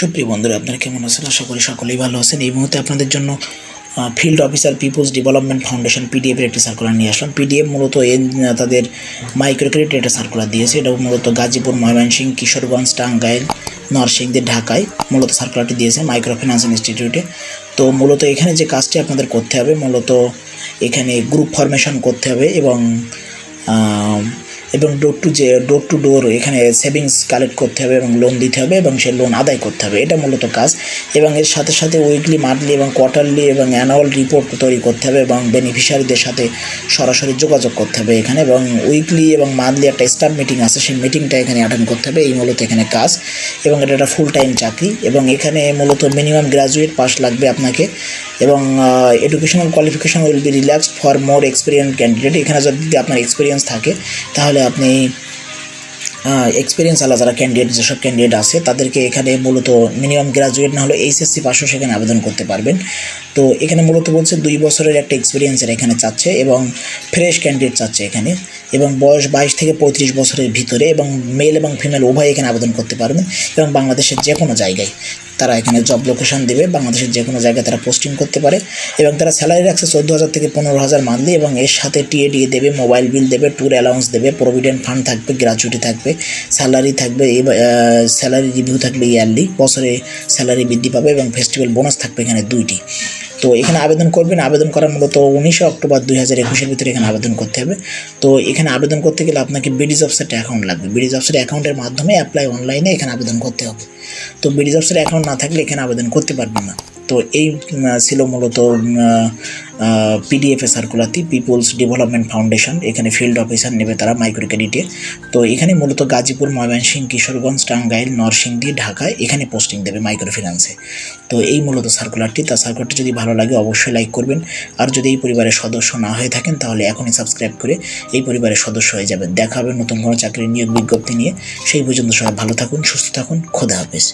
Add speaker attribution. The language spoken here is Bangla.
Speaker 1: সুপ্রিয় বন্ধুরা, আপনারা কেমন আছেন? আশা করি সকলেই ভালো আছেন। এই মুহূর্তে আপনাদের জন্য field officer peoples development foundation পিডিএফের একটি সার্কুলার নিয়ে আসলাম। পিডিএফ মূলত তাদের মাইক্রো ক্রেডিট একটা সার্কুলার দিয়েছে। এটা মূলত গাজীপুর, ময়মনসিংহ, কিশোরগঞ্জ, টাঙ্গাইল নরসিংদীর ঢাকায় মূলত সার্কুলারটি দিয়েছে মাইক্রো ফিন্যান্স ইনস্টিটিউটে তো মূলত এখানে যে কাজটি আপনাদের করতে হবে, মূলত এখানে গ্রুপ ফরমেশন করতে হবে এবং এবং ডোর টু যে ডোর টু ডোর এখানে সেভিংস কালেক্ট করতে হবে এবং লোন দিতে হবে এবং সে লোন আদায় করতে হবে। এটা মূলত কাজ। এবং এর সাথে সাথে উইকলি মান্থলি এবং কোয়ার্টারলি এবং অ্যানুয়াল রিপোর্ট তৈরি করতে হবে এবং বেনিফিশিয়ারিদের সাথে সরাসরি যোগাযোগ করতে হবে এখানে। এবং উইকলি এবং মান্থলি একটা স্টাফ মিটিং আছে, সেই মিটিংটা এখানে অ্যাটেন্ড করতে হবে। এই মূলত এখানে কাজ। এবং এটা একটা ফুল টাইম চাকরি। এবং এখানে মূলত মিনিমাম গ্রাজুয়েট পাস লাগবে আপনাকে। এবং educational qualification will be relaxed for more experience candidate এখানে যদি আপনার এক্সপিরিয়েন্স থাকে, তাহলে আপনি এক্সপিরিয়েন্স আলা যারা ক্যান্ডিডেট যেসব ক্যান্ডিডেট আছে, তাদেরকে এখানে মূলত মিনিমাম গ্রাজুয়েট না হলে এইচএসসি পাশও সেখানে আবেদন করতে পারবেন। তো এখানে মূলত বলছে দুই বছরের একটা এক্সপিরিয়েন্সের এখানে চাচ্ছে এবং ফ্রেশ ক্যান্ডিডেট চাচ্ছে এখানে এবং বয়স বাইশ থেকে পঁয়ত্রিশ বছরের ভিতরে এবং মেল এবং ফিমেল উভয় এখানে আবেদন করতে পারবেন এবং বাংলাদেশের যে কোনো জায়গায়। তারা এখানে জব লোকেশন দেবে। বাংলাদেশের যে কোনো জায়গায় তারা পোস্টিং করতে পারে এবং তারা স্যালারি রাখছে চোদ্দ হাজার থেকে পনেরো হাজার মান্থলি এবং এর সাথে টিএডিএ দেবে মোবাইল বিল দেবে ট্যুর অ্যালাউন্স দেবে প্রভিডেন্ট ফান্ড থাকবে গ্র্যাচুইটি থাকবে স্যালারি থাকবে স্যালারি রিভিউ থাকবে ইয়ারলি বছরে স্যালারি বৃদ্ধি পাবে এবং ফেস্টিভ্যাল বোনাস থাকবে এখানে দুইটি। তো এখানে আবেদন করবেন। আবেদন করার মূলত উনিশে অক্টোবর দুই হাজার একুশের ভিতরে এখানে আবেদন করতে হবে। তো এখানে আবেদন করতে গেলে আপনাকে বিডিজ অফসেট অ্যাকাউন্ট লাগবে। বিডিজ অফসেট অ্যাকাউন্টের মাধ্যমে অ্যাপ্লাই অনলাইনে এখানে আবেদন করতে হবে। তো বিডিজ অফসেট অ্যাকাউন্ট না থাকলে এখানে আবেদন করতে পারবেন না। তো এই ছিল মূলত পিডিএফএ সার্কুলারটি পিপলস ডেভেলপমেন্ট ফাউন্ডেশন এখানে ফিল্ড অফিসার নেবে তারা মাইক্রো ক্রেডিটে তো এখানে মূলত গাজীপুর, ময়মনসিংহ, কিশোরগঞ্জ, টাঙ্গাইল, নরসিংদী ঢাকায় এখানে পোস্টিং দেবে মাইক্রো ফিন্যান্সে তো এই মূলত সার্কুলারটি তার সার্কুলারটি যদি ভালো লাগে অবশ্যই লাইক করবেন। আর যদি এই পরিবারের সদস্য না হয়ে থাকেন, তাহলে এখনই সাবস্ক্রাইব করে এই পরিবারের সদস্য হয়ে যাবেন। দেখা হবে নতুন কোনো চাকরির নিয়োগ বিজ্ঞপ্তি নিয়ে। সেই পর্যন্ত সবাই ভালো থাকুন, সুস্থ থাকুন, খোদা হাফেজ।